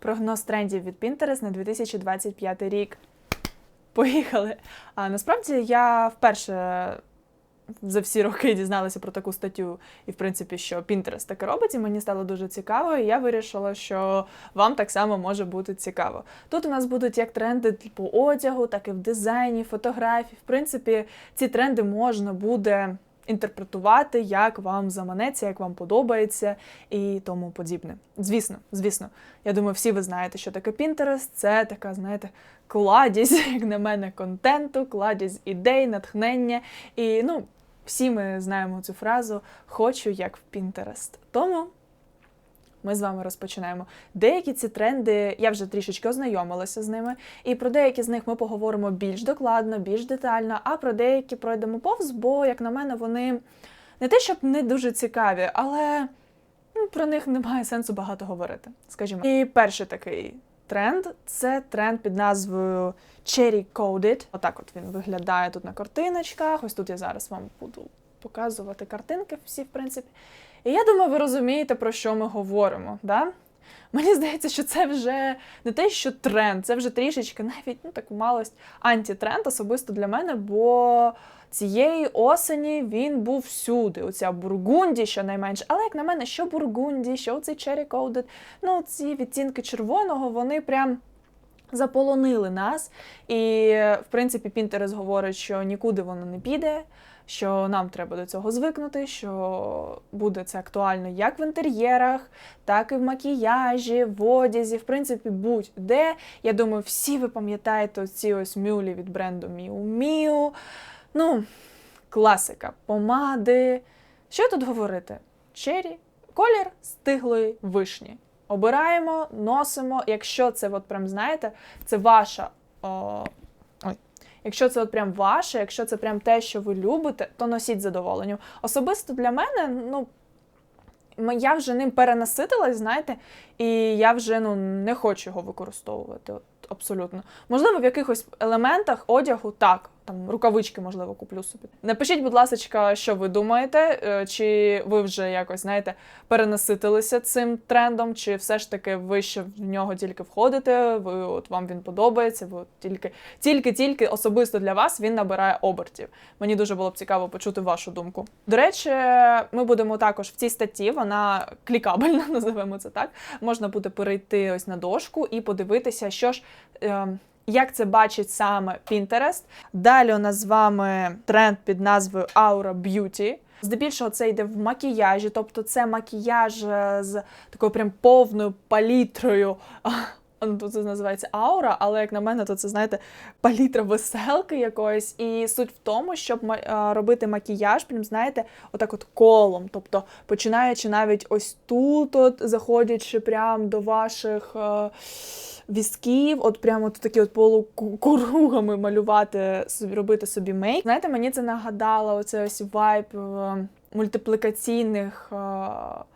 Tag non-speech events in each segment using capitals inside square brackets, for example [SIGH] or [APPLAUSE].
Прогноз трендів від Pinterest на 2025 рік. Поїхали. А насправді я вперше за всі роки дізналася про таку статтю, і в принципі, що Pinterest таке робить, і мені стало дуже цікаво, і я вирішила, що вам так само може бути цікаво. Тут у нас будуть як тренди по одягу, так і в дизайні, фотографії. В принципі, ці тренди можна буде інтерпретувати, як вам заманеться, як вам подобається і тому подібне. Звісно, звісно, я думаю, всі ви знаєте, що таке Pinterest. Це така, знаєте, кладізь, [LAUGHS] як на мене, контенту, кладізь ідей, натхнення. І ну, всі ми знаємо цю фразу Хочу як в Pinterest. Тому. Ми з вами розпочинаємо. Деякі ці тренди, я вже трішечки ознайомилася з ними, і про деякі з них ми поговоримо більш докладно, більш детально, а про деякі пройдемо повз, бо, як на мене, вони не те, щоб не дуже цікаві, але ну, про них немає сенсу багато говорити. Скажімо. І перший такий тренд це тренд під назвою Cherry Coded. Отак от він виглядає тут на картиночках. Ось тут я зараз вам буду показувати картинки всі, в принципі. І я думаю, ви розумієте, про що ми говоримо. Да? Мені здається, що це вже не те, що тренд, це вже трішечки навіть ну, таку малость антитренд особисто для мене, бо цієї осені він був всюди. Оця бургунді, щонайменше. Але як на мене, що бургунді, що цей Cherry Coded, ну ці відтінки червоного, вони прям. Заполонили нас, і в принципі Pinterest говорить, що нікуди воно не піде, що нам треба до цього звикнути, що буде це актуально як в інтер'єрах, так і в макіяжі, в одязі, в принципі, будь-де. Я думаю, всі ви пам'ятаєте ці ось мюлі від бренду Miu Miu. Ну, класика, помади. Що тут говорити? Чері, колір стиглої вишні. Обираємо, носимо. Якщо це, от прям знаєте, це ваша. О. Якщо це от прям ваше, якщо це прям те, що ви любите, то носіть задоволенням. Особисто для мене, ну. Я вже ним перенаситилась, знаєте, і я вже ну, не хочу його використовувати. От, абсолютно. Можливо, в якихось елементах одягу так, там рукавички, можливо, куплю собі. Напишіть, будь ласка, що ви думаєте, е, чи ви вже якось, знаєте, перенаситилися цим трендом, чи все ж таки ви ще в нього тільки входите, ви от вам він подобається, ви от тільки, тільки, тільки особисто для вас він набирає обертів. Мені дуже було б цікаво почути вашу думку. До речі, ми будемо також в цій статті, вона клікабельна, [LAUGHS] називаємо це так. Можна буде перейти ось на дошку і подивитися, що ж. Е, як це бачить саме Pinterest. Далі у нас з вами тренд під назвою Aura Beauty. Здебільшого це йде в макіяжі, тобто це макіяж е, з такою прям повною палітрою. Ну, тут це називається аура, але як на мене, то це знаєте палітра веселки якоїсь. І суть в тому, щоб робити макіяж, прям знаєте, отак от колом. Тобто починаючи навіть ось тут, от заходячи прямо до ваших. Е візків, от прямо от такі от полукругами малювати, робити собі мейк. Знаєте, мені це нагадало оце ось вайб е, мультиплікаційних е,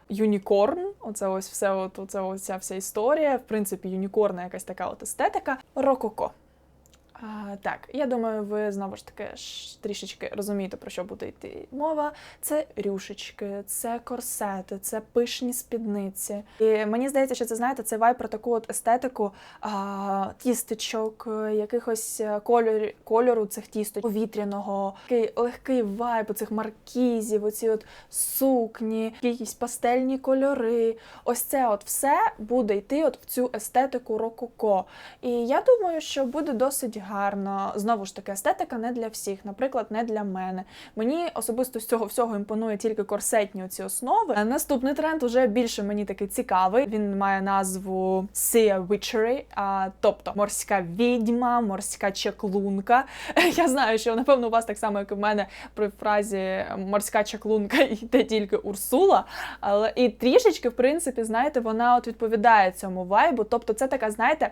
юнікорн. Оце ось все, от оце ось ця вся історія. В принципі, юнікорна якась така от естетика. Рококо. А, Так, я думаю, ви знову ж таки трішечки розумієте, про що буде йти мова. Це рюшечки, це корсети, це пишні спідниці. І мені здається, що це знаєте, це вай про таку от естетику а, тістечок, якихось кольору, кольору цих тісточок, повітряного, такий легкий вайб цих маркізів, оці от сукні, якісь пастельні кольори. Ось це от все буде йти от в цю естетику рококо. І я думаю, що буде досить гарно. Знову ж таки, естетика не для всіх, наприклад, не для мене. Мені особисто з цього всього імпонує тільки корсетні ці основи. Наступний тренд уже більше мені такий цікавий. Він має назву Sea Witchery, а, тобто морська відьма, морська чаклунка. [LAUGHS] Я знаю, що напевно у вас так само, як і в мене при фразі морська чаклунка [LAUGHS] йде тільки Урсула. Але і трішечки, в принципі, знаєте, вона от відповідає цьому вайбу. Тобто, це така, знаєте.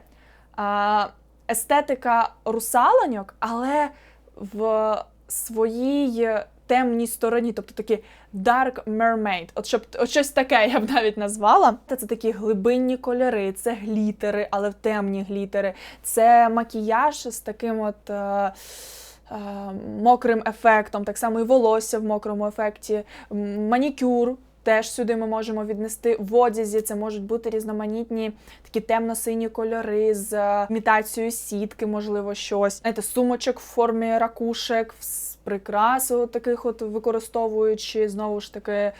Естетика русалоньок, але в своїй темній стороні, тобто такі dark mermaid. От щоб от щось таке я б навіть назвала. Це такі глибинні кольори, це глітери, але в темні глітери. Це макіяж з таким от. Е, е Мокрим ефектом, так само і волосся в мокрому ефекті, манікюр Теж сюди ми можемо віднести в одязі. Це можуть бути різноманітні такі темно-сині кольори з е, імітацією сітки, можливо, щось. Знаєте, сумочок в формі ракушек, з прикрас, таких, от використовуючи знову ж таки.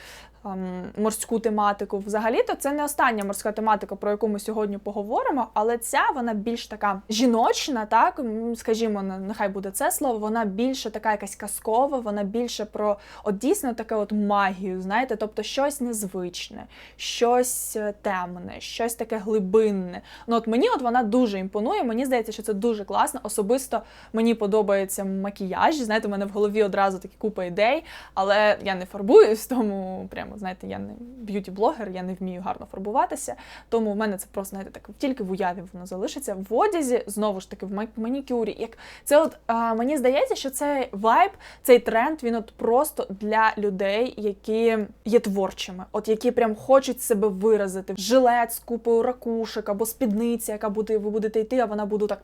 Ем, Морську тематику. Взагалі-то це не остання морська тематика, про яку ми сьогодні поговоримо, але ця вона більш така жіночна, так скажімо, нехай буде це слово. Вона більше така якась казкова, вона більше про от дійсно таке от магію, знаєте, тобто щось незвичне, щось е, темне, щось таке глибинне. Ну от мені от вона дуже імпонує. Мені здається, що це дуже класно. Особисто мені подобається макіяж. Знаєте, у мене в голові одразу такі купа ідей, але я не фарбуюсь, тому прямо знаєте, я не б'юті-блогер, я не вмію гарно фарбуватися. Тому в мене це просто знаєте, так тільки в уяві воно залишиться. В одязі знову ж таки в манікюрі. Як це, от а, мені здається, що цей вайб, цей тренд, він от просто для людей, які є творчими, от які прям хочуть себе виразити. Жилет з купою ракушек або спідниця, яка буде, ви будете йти, а вона буде так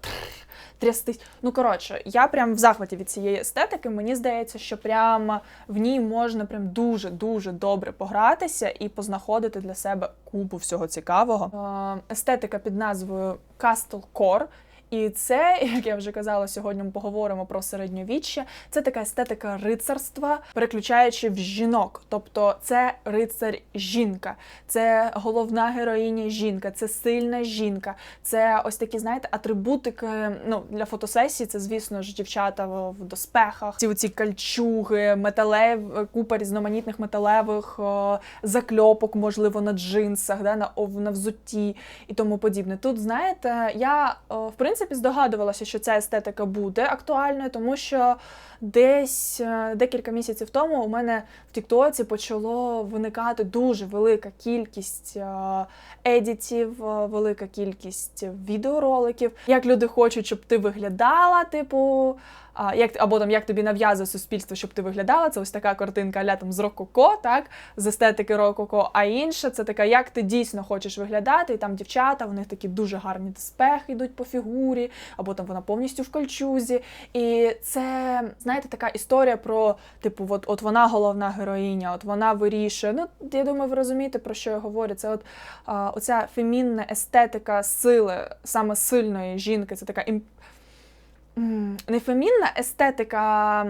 трястись. Ну коротше, я прям в захваті від цієї естетики. Мені здається, що прям в ній можна прям дуже дуже добре погратися і познаходити для себе купу всього цікавого. Е, Естетика під назвою Castle Core. І це, як я вже казала, сьогодні ми поговоримо про середньовіччя. Це така естетика рицарства, переключаючи в жінок. Тобто це рицар жінка, це головна героїня жінка, це сильна жінка, це ось такі, знаєте, атрибутики. Ну для фотосесії це, звісно ж, дівчата в, доспехах, ці оці кальчуги, металев, купа різноманітних металевих о, закльопок, можливо, на джинсах, да, на, на взутті і тому подібне. Тут, знаєте, я о, в принципі здогадувалася, що ця естетика буде актуальною, тому що десь е, декілька місяців тому у мене в Тіктоці почало виникати дуже велика кількість е, едітів, е, велика кількість відеороликів, як люди хочуть, щоб ти виглядала, типу. А, як або там як тобі нав'язує суспільство, щоб ти виглядала. Це ось така картинка аля там з рококо, так з естетики рококо. А інша це така, як ти дійсно хочеш виглядати. І там дівчата, у них такі дуже гарні доспехи йдуть по фігурі, або там вона повністю в кольчузі. І це знаєте, така історія про типу, от, от вона головна героїня, от вона вирішує. Ну я думаю, ви розумієте про що я говорю. Це от а, оця фемінна естетика сили, саме сильної жінки. Це така ім... м, не фемінна естетика.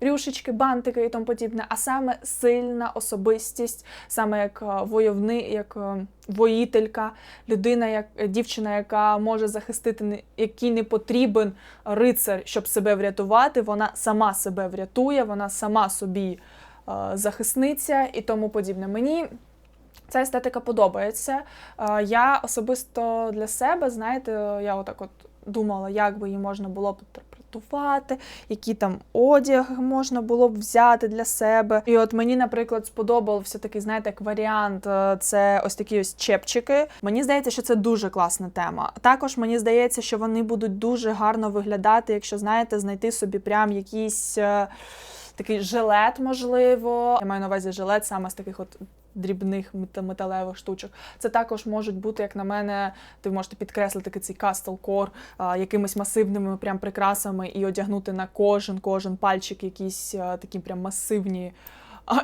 Рюшечки, бантики і тому подібне, а саме сильна особистість, саме як е, войовник, як е, воїтелька, людина, як е, дівчина, яка може захистити, якій не потрібен рицар, щоб себе врятувати. Вона сама себе врятує, вона сама собі захисниця і тому подібне. Мені ця естетика подобається. Я особисто для себе, знаєте, я отак от думала, як би її можна було б інтерпретувати, який там одяг можна було б взяти для себе. І от мені, наприклад, сподобався такий, знаєте, як варіант. е, Це ось такі ось чепчики. Мені здається, що це дуже класна тема. Також мені здається, що вони будуть дуже гарно виглядати, якщо знаєте, знайти собі прям якийсь. Такий жилет, можливо. Я маю на увазі жилет саме з таких от дрібних металевих штучок. Це також можуть бути, як на мене, ти можете підкреслити цей кастл кор якимись масивними прям прикрасами і одягнути на кожен кожен пальчик якісь а, такі прям масивні.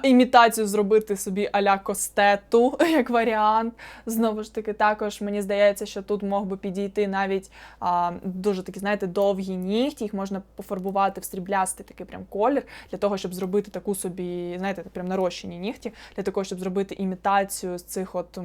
Імітацію зробити собі аля костету [LAUGHS] як варіант. Знову ж таки, також мені здається, що тут мог би підійти навіть а, дуже такі, знаєте, довгі нігті. Їх можна пофарбувати в сріблястий такий прям колір для того, щоб зробити таку собі, знаєте, прям нарощені нігті, для того, щоб зробити імітацію з цих от.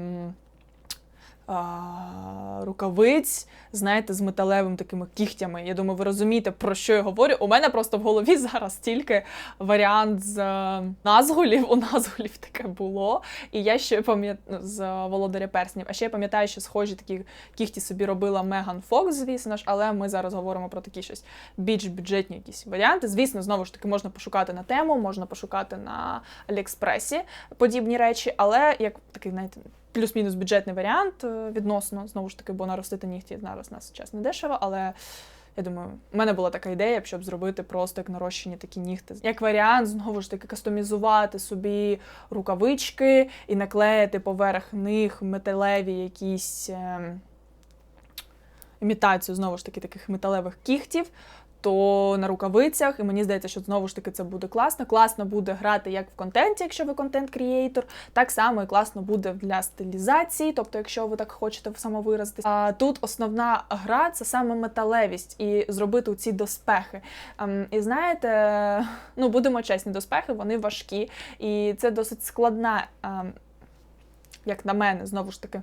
А, рукавиць, знаєте, з металевими такими кігтями. Я думаю, ви розумієте, про що я говорю. У мене просто в голові [LAUGHS] зараз тільки варіант з е, назгулів. У назгулів таке було. І я ще пам'ятаю з Володаря Перснів. А ще я пам'ятаю, що схожі такі кігті собі робила Меган Фокс, звісно ж, але ми зараз говоримо про такі щось більш бюджетні якісь варіанти. Звісно, знову ж таки, можна пошукати на тему, можна пошукати на Аліекспресі подібні речі, але як такий, знаєте, плюс-мінус бюджетний варіант е, відносно, знову ж таки, бо наростити нігті зараз на час не дешево, але. Я думаю, в мене була така ідея, щоб зробити просто як нарощені такі нігти. Як варіант, знову ж таки, кастомізувати собі рукавички і наклеїти поверх них металеві якісь ем, імітацію, знову ж таки, таких металевих кігтів. То на рукавицях. І мені здається, що знову ж таки це буде класно. Класно буде грати як в контенті, якщо ви контент-крієйтор, так само і класно буде для стилізації, тобто, якщо ви так хочете самовиразитись. А тут основна гра це саме металевість і зробити ці доспехи. Ем, І знаєте, ну будемо чесні, доспехи вони важкі, і це досить складна, ем, як на мене, знову ж таки.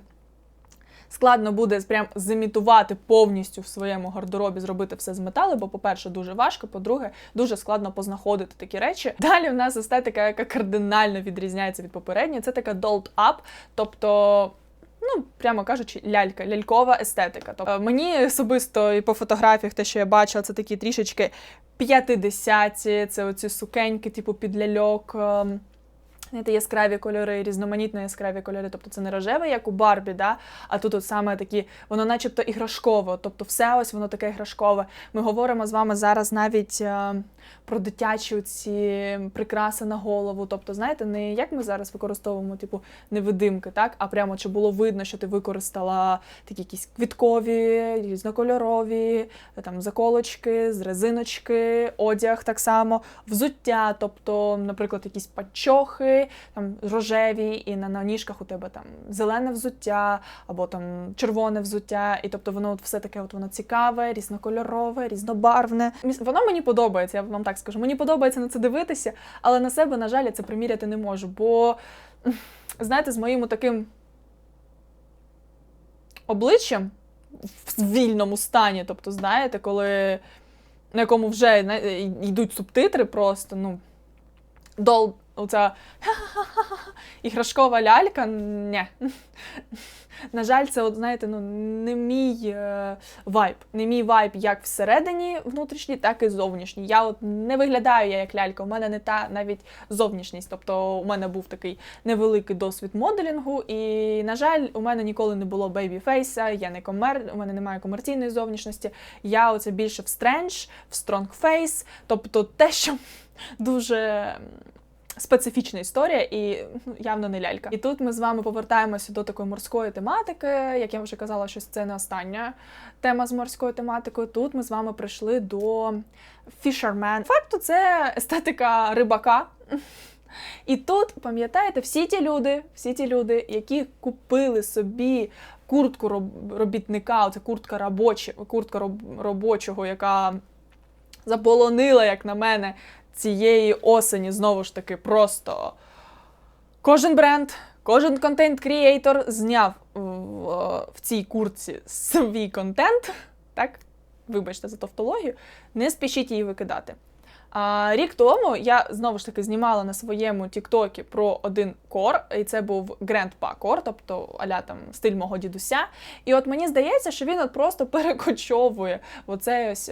Складно буде прям зімітувати повністю в своєму гардеробі, зробити все з металу, бо, по-перше, дуже важко, по-друге, дуже складно познаходити такі речі. [LAUGHS] Далі в нас естетика, яка кардинально відрізняється від попередньої. Це така dolled up, тобто. Ну, прямо кажучи, лялька, лялькова естетика. Тобто мені особисто і по фотографіях, те, що я бачила, це такі трішечки п'ятидесяті, це оці сукеньки, типу під ляльок. Знаєте, яскраві кольори, різноманітно яскраві кольори. Тобто це не рожеве, як у Барбі, да? а тут от саме такі, воно начебто іграшкове. Тобто все ось воно таке іграшкове. Ми говоримо з вами зараз навіть е, про дитячі ці прикраси на голову. Тобто, знаєте, не як ми зараз використовуємо, типу, невидимки, так? а прямо чи було видно, що ти використала такі якісь квіткові, різнокольорові, там заколочки, з резиночки, одяг так само, взуття, тобто, наприклад, якісь пачохи, там рожеві, і на, на ніжках у тебе там зелене взуття або там червоне взуття. І тобто воно от все таке, от воно цікаве, різнокольорове, різнобарвне. Воно мені подобається, я вам так скажу. Мені подобається на це дивитися, але на себе, на жаль, я це приміряти не можу. Бо, [CLEARS THROAT] знаєте, з моїм таким обличчям в вільному стані, тобто, знаєте, коли на якому вже йдуть субтитри просто, ну, дол, оця [LAUGHS] іграшкова лялька, ні. На жаль, це, от, знаєте, ну, не мій е, вайб. Не мій вайб як всередині внутрішній, так і зовнішній. Я от не виглядаю я як лялька, у мене не та навіть зовнішність. Тобто у мене був такий невеликий досвід моделінгу, і, на жаль, у мене ніколи не було бейбі-фейса, я не комер, у мене немає комерційної зовнішності. Я оце більше в стрендж, в стронгфейс, тобто те, що дуже специфічна історія і ну, явно не лялька. І тут ми з вами повертаємося до такої морської тематики. Як я вже казала, що це не остання тема з морською тематикою. Тут ми з вами прийшли до Fisherman. Факту це естетика рибака. І тут, пам'ятаєте, всі ті люди, всі ті люди, які купили собі куртку робітника, оце куртка робоча, куртка робочого, яка заполонила, як на мене, цієї осені знову ж таки просто кожен бренд, кожен контент-крієйтор зняв в, в цій куртці свій контент. Так, вибачте за тавтологію, не спішіть її викидати. А, рік тому я знову ж таки знімала на своєму Тіктокі про один кор, і це був Grandpa кор, тобто аля там стиль мого дідуся. І от мені здається, що він от просто перекочовує оцей ось.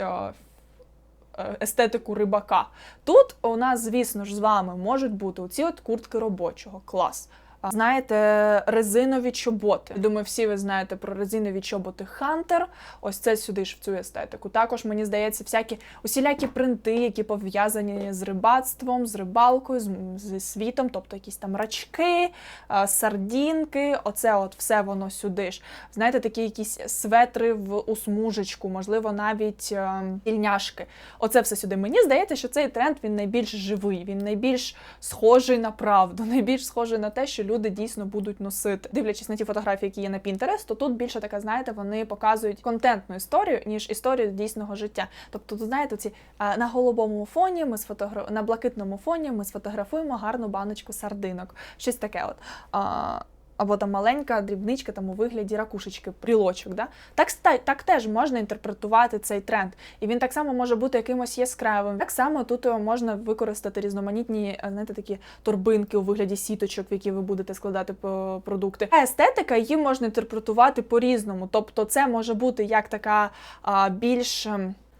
Естетику рибака. Тут у нас, звісно ж, з вами можуть бути оці от куртки робочого, клас. Знаєте, резинові чоботи. Думаю, всі ви знаєте про резинові чоботи Hunter. Ось це сюди ж в цю естетику. Також мені здається, всякі усілякі принти, які пов'язані з рибацтвом, з рибалкою, з, зі світом, тобто якісь там рачки, сардінки. Оце от все воно сюди ж. Знаєте, такі якісь светри в у смужечку, можливо, навіть е, тільняшки. Оце все сюди. Мені здається, що цей тренд він найбільш живий, він найбільш схожий на правду, [LAUGHS] найбільш схожий на те, що люди дійсно будуть носити. Дивлячись на ті фотографії, які є на Pinterest, то тут більше така, знаєте, вони показують контентну історію, ніж історію дійсного життя. Тобто, тут знаєте, ці на голубому фоні ми сфотограф... на блакитному фоні ми сфотографуємо гарну баночку сардинок. Щось таке, от. Або там маленька дрібничка там у вигляді ракушечки, брілочок. Да? Так, так теж можна інтерпретувати цей тренд. І він так само може бути якимось яскравим. Так само тут е, можна використати різноманітні е, знаєте, такі торбинки у вигляді сіточок, в які ви будете складати е, продукти. А естетика її можна інтерпретувати по-різному. Тобто, це може бути як така а, більш.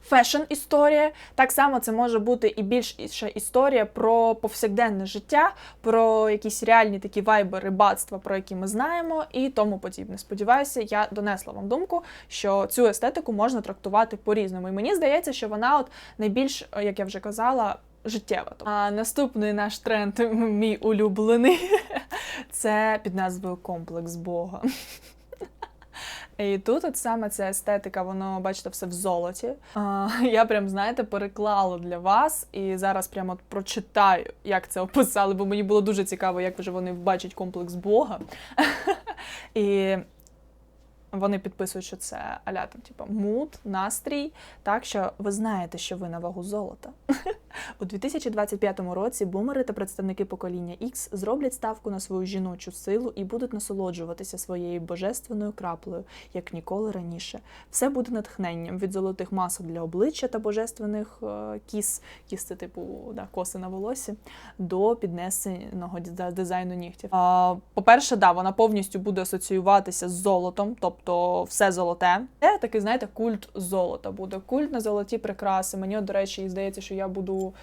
Ем, Фешн історія, так само це може бути і більша історія про повсякденне життя, про якісь реальні такі вайби рибацтва, про які ми знаємо, і тому подібне. Сподіваюся, я донесла вам думку, що цю естетику можна трактувати по-різному. І мені здається, що вона от найбільш, е, як я вже казала, життєва. А наступний наш тренд, мій улюблений, [LAUGHS] це під назвою Комплекс Бога. І тут от саме ця естетика, воно, бачите, все в золоті. А, [LAUGHS] я прям, знаєте, переклала для вас і зараз прямо прочитаю, як це описали, бо мені було дуже цікаво, як вже вони бачать комплекс Бога. [LAUGHS] І вони підписують, що це аля там, типу, мут, настрій. Так що ви знаєте, що ви на вагу золота. [LAUGHS] У 2025 році бумери та представники покоління X зроблять ставку на свою жіночу силу і будуть насолоджуватися своєю божественною краплею, як ніколи раніше. Все буде натхненням від золотих масок для обличчя та божественних е, кіс, кіс це типу да, коси на волосі, до піднесеного диза- дизайну нігтів. По-перше, да, вона повністю буде асоціюватися з золотом, тобто все золоте. Це такий, знаєте, культ золота буде. Культ на золоті прикраси. Мені, до речі, здається, що я буду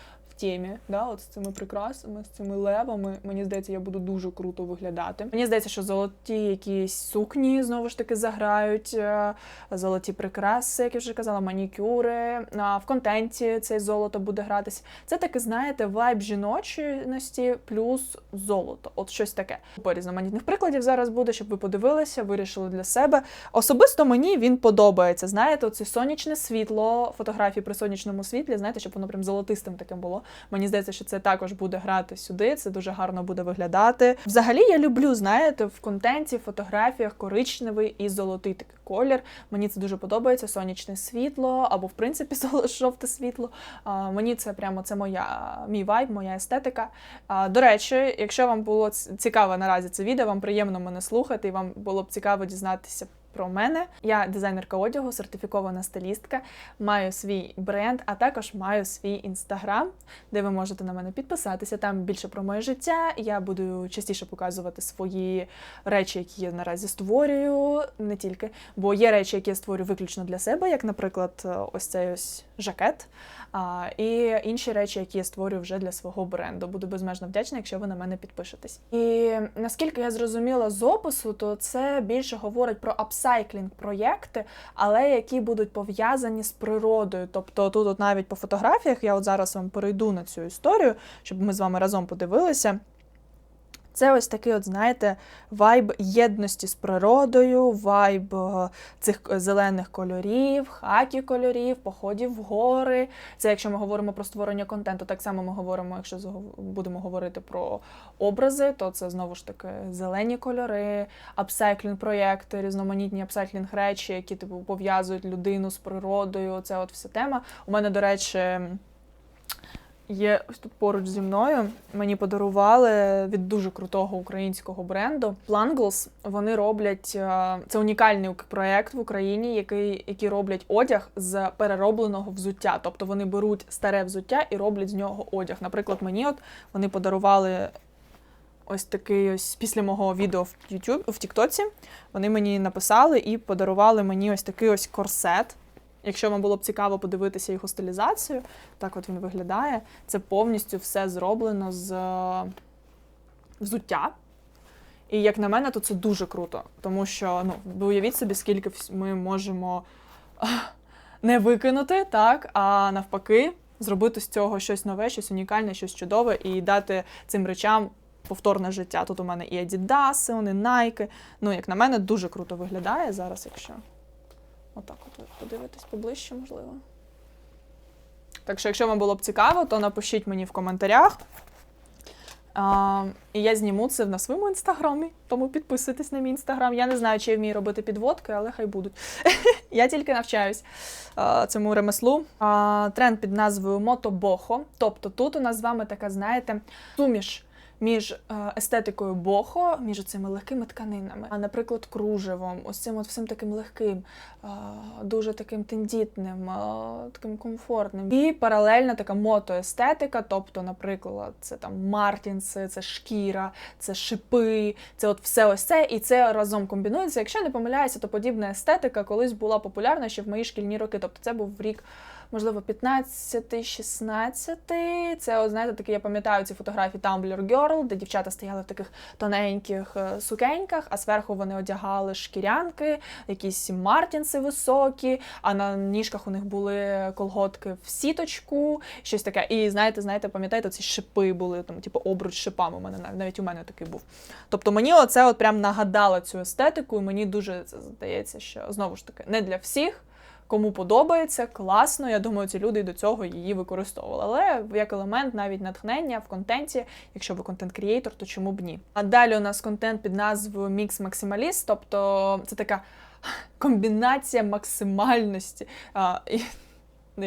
темі, да, от з цими прикрасами, з цими левами. Мені здається, я буду дуже круто виглядати. Мені здається, що золоті якісь сукні знову ж таки заграють, е, золоті прикраси, як я вже казала, манікюри. В контенті це золото буде гратись. Це таки, знаєте, вайб жіночності плюс золото. От щось таке. По різноманітних прикладів зараз буде, щоб ви подивилися, вирішили для себе. Особисто мені він подобається. Знаєте, оце сонячне світло, фотографії при сонячному світлі, знаєте, щоб воно прям золотистим таким було. Мені здається, що це також буде грати сюди. Це дуже гарно буде виглядати. Взагалі, я люблю, знаєте, в контенті, фотографіях коричневий і золотий такий колір. Мені це дуже подобається. Сонячне світло або в принципі [LAUGHS] жовте світло. А, мені це прямо це моя мій вайб, моя естетика. А, до речі, якщо вам було цікаво наразі це відео, вам приємно мене слухати, і вам було б цікаво дізнатися. Про мене я дизайнерка одягу, сертифікована стилістка, маю свій бренд, а також маю свій інстаграм, де ви можете на мене підписатися. Там більше про моє життя. Я буду частіше показувати свої речі, які я наразі створюю, не тільки, бо є речі, які я створюю виключно для себе, як, наприклад, ось цей ось жакет. А, і інші речі, які я створюю вже для свого бренду. Буду безмежно вдячна, якщо ви на мене підпишетесь. І наскільки я зрозуміла з опису, то це більше говорить про апсайклінг проєкти, але які будуть пов'язані з природою. Тобто тут, от навіть по фотографіях, я от зараз вам перейду на цю історію, щоб ми з вами разом подивилися. Це ось такий, от знаєте, вайб єдності з природою, вайб е, цих зелених кольорів, хакі кольорів, походів в гори. Це якщо ми говоримо про створення контенту, так само ми говоримо, якщо будемо говорити про образи, то це знову ж таки зелені кольори, апсайклінг проєкти, різноманітні апсайклінг речі, які типу пов'язують людину з природою. Це от вся тема. У мене, до речі. Є ось тут поруч зі мною. Мені подарували від дуже крутого українського бренду Plangles. Вони роблять е, це унікальний проект в Україні, який які роблять одяг з переробленого взуття. Тобто вони беруть старе взуття і роблять з нього одяг. Наприклад, мені от вони подарували ось такий ось після мого відео в YouTube, в Тіктоці. Вони мені написали і подарували мені ось такий ось корсет. Якщо вам було б цікаво подивитися його стилізацію, так от він виглядає. Це повністю все зроблено з е, взуття. І як на мене, то це дуже круто, тому що ну, уявіть собі, скільки ми можемо не викинути, так, а навпаки, зробити з цього щось нове, щось унікальне, щось чудове і дати цим речам повторне життя. Тут у мене і Adidas, вони Nike. Ну, як на мене, дуже круто виглядає зараз, якщо. Отак от ви подивитесь поближче, можливо. Так що, якщо вам було б цікаво, то напишіть мені в коментарях. А, і я зніму це на своєму інстаграмі, тому підписуйтесь на мій інстаграм. Я не знаю, чи я вмію робити підводки, але хай будуть. [LAUGHS] я тільки навчаюсь цьому ремеслу. Тренд під назвою Мотобохо. Тобто тут у нас з вами така, знаєте, суміш між е, естетикою бохо, між цими легкими тканинами, а наприклад, кружевом, ось цим от всім таким легким, е, дуже таким тендітним, е, таким комфортним. І паралельна така мотоестетика, тобто, наприклад, це там мартінси, це шкіра, це шипи, це от все ось це, і це разом комбінується. Якщо не помиляюся, то подібна естетика колись була популярна ще в мої шкільні роки. Тобто це був рік можливо, 15-16. Це, от, знаєте, такі, я пам'ятаю ці фотографії Tumblr Girl, де дівчата стояли в таких тоненьких е, сукеньках, а зверху вони одягали шкірянки, якісь мартінси високі, а на ніжках у них були колготки в сіточку, щось таке. І знаєте, знаєте, пам'ятаєте, ці шипи були, там, типу, обруч шипами у мене навіть у мене такий був. Тобто мені оце от прям нагадало цю естетику, і мені дуже це здається, що знову ж таки не для всіх. Кому подобається, класно. Я думаю, ці люди і до цього її використовували. Але як елемент навіть натхнення в контенті, якщо ви контент-крієйтор, то чому б ні? А далі у нас контент під назвою Mix Maximalist, тобто це така комбінація максимальності. А, і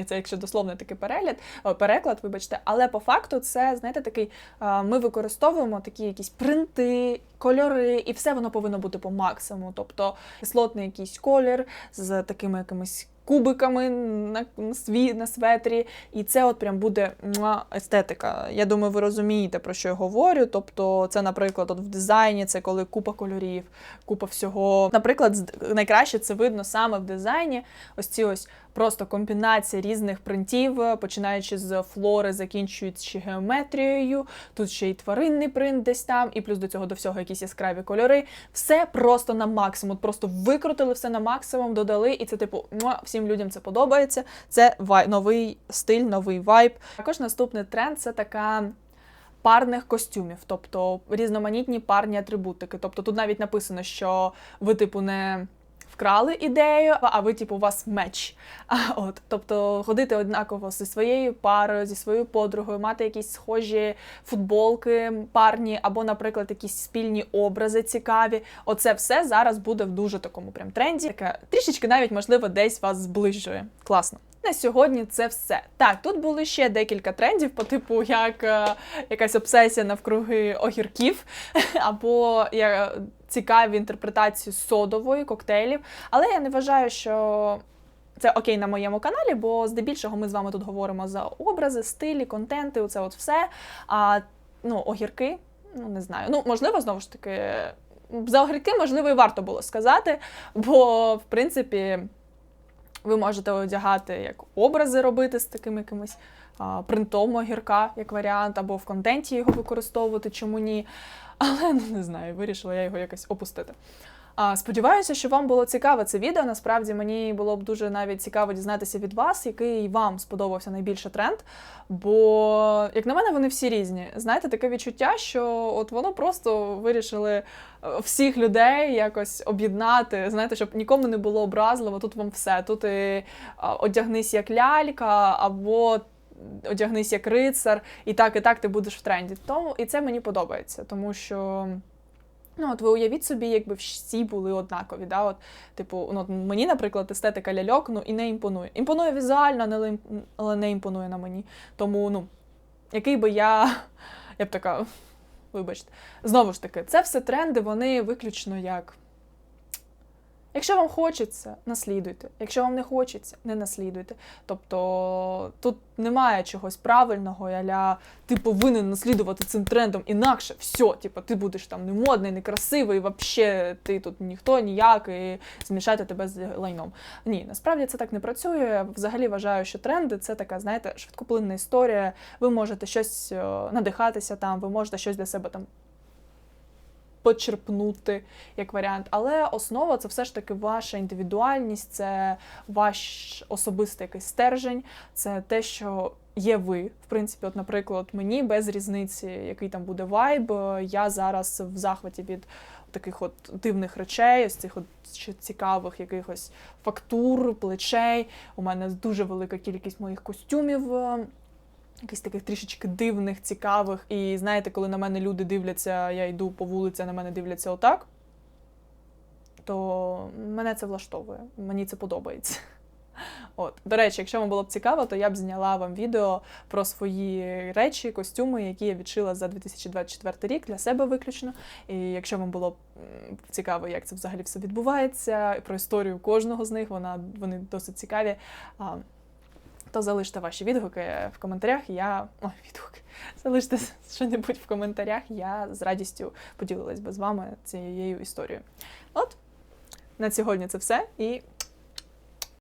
це, якщо дословно такий перегляд, переклад, вибачте, але по факту це, знаєте, такий, ми використовуємо такі якісь принти, кольори, і все воно повинно бути по максимуму. Тобто кислотний якийсь колір з такими якимись. Кубиками на сві, на светрі, і це от прям буде естетика. Я думаю, ви розумієте, про що я говорю. Тобто, це, наприклад, от в дизайні, це коли купа кольорів, купа всього. Наприклад, найкраще це видно саме в дизайні. Ось ці ось просто комбінація різних принтів, починаючи з флори, закінчуючи геометрією. Тут ще й тваринний принт десь там, і плюс до цього до всього якісь яскраві кольори. Все просто на максимум. Просто викрутили все на максимум, додали, і це типу всім людям це подобається. Це вай, новий стиль, новий вайб. Також наступний тренд це така. Парних костюмів, тобто різноманітні парні атрибутики. Тобто тут навіть написано, що ви, типу, не вкрали ідею, а ви, типу, у вас меч. А, от, тобто ходити однаково зі своєю парою, зі своєю подругою, мати якісь схожі футболки парні, або, наприклад, якісь спільні образи цікаві. Оце все зараз буде в дуже такому прям тренді. Таке трішечки навіть можливо десь вас зближує. Класно. На сьогодні це все. Так, тут були ще декілька трендів, по типу як е, якась обсесія навкруги огірків, [LAUGHS] або я, цікаві інтерпретації содової коктейлів. Але я не вважаю, що це окей на моєму каналі, бо здебільшого ми з вами тут говоримо за образи, стилі, контенти, оце от все. А ну, огірки, ну не знаю. Ну, можливо, знову ж таки, за огірки, можливо, і варто було сказати, бо в принципі. Ви можете одягати як образи робити з таким якимось а, принтом огірка, як варіант, або в контенті його використовувати, чому ні. Але ну не знаю, вирішила я його якось опустити. Сподіваюся, що вам було цікаве це відео. Насправді мені було б дуже навіть цікаво дізнатися від вас, який вам сподобався найбільше тренд. Бо, як на мене, вони всі різні. Знаєте, таке відчуття, що от воно просто вирішили е, всіх людей якось об'єднати. Знаєте, щоб нікому не було образливо. Тут вам все. Тут і одягнись як лялька, або одягнись як рицар, і так, і так ти будеш в тренді. Тому і це мені подобається, тому що. Ну, от ви уявіть собі, якби всі були однакові. Да? От, типу, ну, от мені, наприклад, естетика ляльок ну, і не імпонує. Імпонує візуально, але, не імпонує на мені. Тому, ну, який би я. Я б така, вибачте. Знову ж таки, це все тренди, вони виключно як. Якщо вам хочеться, наслідуйте. Якщо вам не хочеться, не наслідуйте. Тобто тут немає чогось правильного, яля ти повинен наслідувати цим трендом, інакше все, типу, ти будеш там не модний, не красивий, вообще ти тут ніхто ніяк і змішати тебе з лайном. Ні, насправді це так не працює. Взагалі вважаю, що тренди це така, знаєте, швидкоплинна історія. Ви можете щось е, надихатися там, ви можете щось для себе там почерпнути як варіант. Але основа це все ж таки ваша індивідуальність, це ваш особистий якийсь стержень, це те, що є ви. В принципі, от, наприклад, мені без різниці, який там буде вайб. Я зараз в захваті від таких от дивних речей, ось цих от цікавих якихось фактур, плечей. У мене дуже велика кількість моїх костюмів. Якихось таких трішечки дивних, цікавих. І знаєте, коли на мене люди дивляться, я йду по вулиці, а на мене дивляться отак, то мене це влаштовує, мені це подобається. От. До речі, якщо вам було б цікаво, то я б зняла вам відео про свої речі, костюми, які я відшила за 2024 рік для себе виключно. І якщо вам було б цікаво, як це взагалі все відбувається, про історію кожного з них, вона, вони досить цікаві. То залиште ваші відгуки в коментарях. Я. О, відгуки. Залиште що-небудь в коментарях. Я з радістю поділилась би з вами цією історією. От, на сьогодні це все і